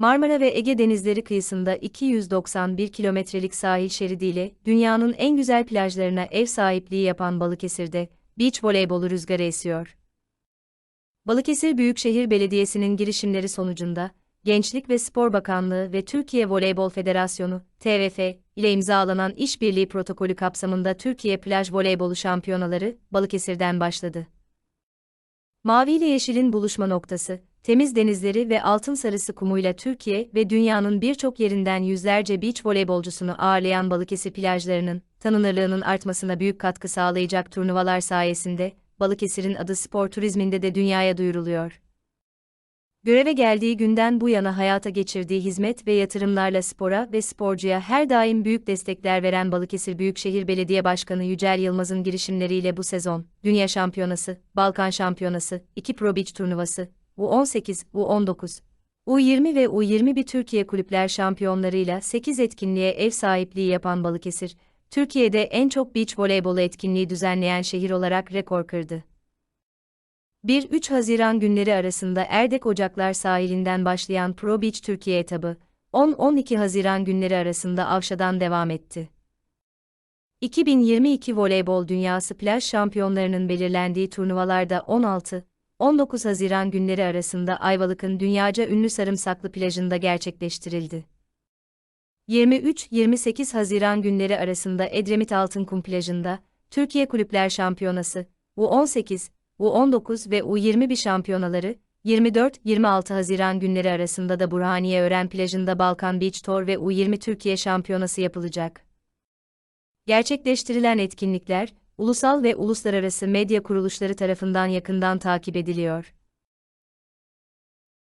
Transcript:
Marmara ve Ege denizleri kıyısında 291 kilometrelik sahil şeridiyle dünyanın en güzel plajlarına ev sahipliği yapan Balıkesir'de beach voleybolu rüzgarı esiyor. Balıkesir Büyükşehir Belediyesi'nin girişimleri sonucunda Gençlik ve Spor Bakanlığı ve Türkiye Voleybol Federasyonu TVF ile imzalanan işbirliği protokolü kapsamında Türkiye Plaj Voleybolu Şampiyonaları Balıkesir'den başladı. Mavi ile yeşilin buluşma noktası, temiz denizleri ve altın sarısı kumuyla Türkiye ve dünyanın birçok yerinden yüzlerce beach voleybolcusunu ağırlayan Balıkesir plajlarının tanınırlığının artmasına büyük katkı sağlayacak turnuvalar sayesinde Balıkesir'in adı spor turizminde de dünyaya duyuruluyor. Göreve geldiği günden bu yana hayata geçirdiği hizmet ve yatırımlarla spora ve sporcuya her daim büyük destekler veren Balıkesir Büyükşehir Belediye Başkanı Yücel Yılmaz'ın girişimleriyle bu sezon, Dünya Şampiyonası, Balkan Şampiyonası, 2 Pro Beach turnuvası, U18, U19, U20 ve U21 Türkiye Kulüpler Şampiyonlarıyla 8 etkinliğe ev sahipliği yapan Balıkesir, Türkiye'de en çok beach voleybolu etkinliği düzenleyen şehir olarak rekor kırdı. 1-3 Haziran günleri arasında Erdek Ocaklar sahilinden başlayan Pro Beach Türkiye etabı, 10-12 Haziran günleri arasında Avşa'dan devam etti. 2022 Voleybol Dünyası Plaj Şampiyonlarının belirlendiği turnuvalarda 16, 19 Haziran günleri arasında Ayvalık'ın dünyaca ünlü Sarımsaklı plajında gerçekleştirildi. 23-28 Haziran günleri arasında Edremit Altınkum plajında, Türkiye Kulüpler Şampiyonası, U18, U19 ve U21 şampiyonaları, 24-26 Haziran günleri arasında da Burhaniye Ören plajında Balkan Beach Tour ve U20 Türkiye Şampiyonası yapılacak. Gerçekleştirilen etkinlikler, ulusal ve uluslararası medya kuruluşları tarafından yakından takip ediliyor.